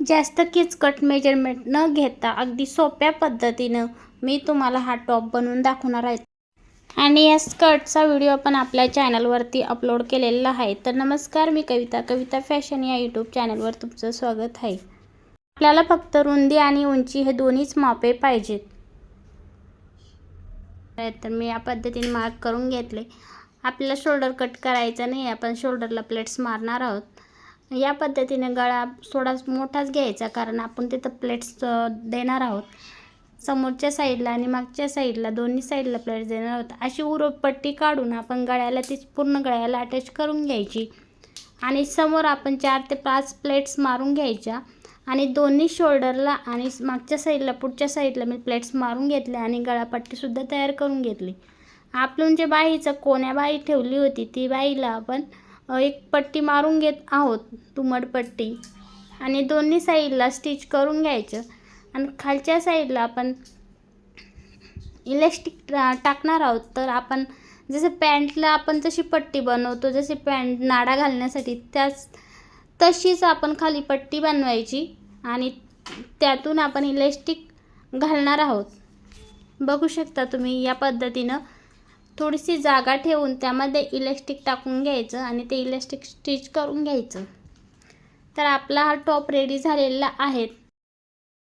जास्त किचकट मेजरमेंट न घेता अगदी सोप्या पद्धतीनं मी तुम्हाला हा टॉप बनवून दाखवणार आहे. आणि या स्कर्टचा व्हिडिओ पण आपल्या चॅनलवरती अपलोड केलेला आहे. तर नमस्कार मी कविता. कविता फॅशन या यूट्यूब चॅनलवर तुमचं स्वागत आहे. आपल्याला फक्त रुंदी आणि उंची हे दोन्हीच मापे पाहिजेत. तर मी या पद्धतीने मार्क करून घेतले. आपल्याला शोल्डर कट करायचा नाही आपण शोल्डरला प्लेट्स मारणार आहोत. या पद्धतीने गळा थोडा मोठाच घ्यायचा कारण आपण तिथं प्लेट्स देणार आहोत. समोरच्या साईडला आणि मागच्या साईडला दोन्ही साईडला प्लेट्स देणार आहोत. अशी उरपट्टी काढून आपण गळ्याला तीच पूर्ण गळ्याला अटॅच करून घ्यायची. आणि समोर आपण चार ते पाच प्लेट्स मारून घ्यायच्या. आणि दोन्ही शोल्डरला आणि मागच्या साईडला पुढच्या साईडला मी प्लेट्स मारून घेतल्या आणि गळापट्टीसुद्धा तयार करून घेतली. आपण जे बाईचं कोण्या बाई ठेवली होती ती बाईला आपण एक पट्टी मारून घेत आहोत तुमड पट्टी. आणि दोन्ही साईडला स्टिच करून घ्यायचं. आणि खालच्या साईडला आपण इलेक्ट्रिक टाकणार आहोत. तर आपण जसं पॅन्टला आपण जशी पट्टी बनवतो जशी पॅन्ट नाडा घालण्यासाठी त्याच तशीच आपण खाली पट्टी बनवायची. आणि त्यातून आपण इलेस्टिक घालणार आहोत. बघू शकता तुम्ही या पद्धतीनं. थोडीशी जागा ठेवून त्यामध्ये इलेस्टिक टाकून घ्यायचं आणि ते इलेस्टिक स्टिच करून घ्यायचं. तर आपला हा टॉप रेडी झालेला आहे.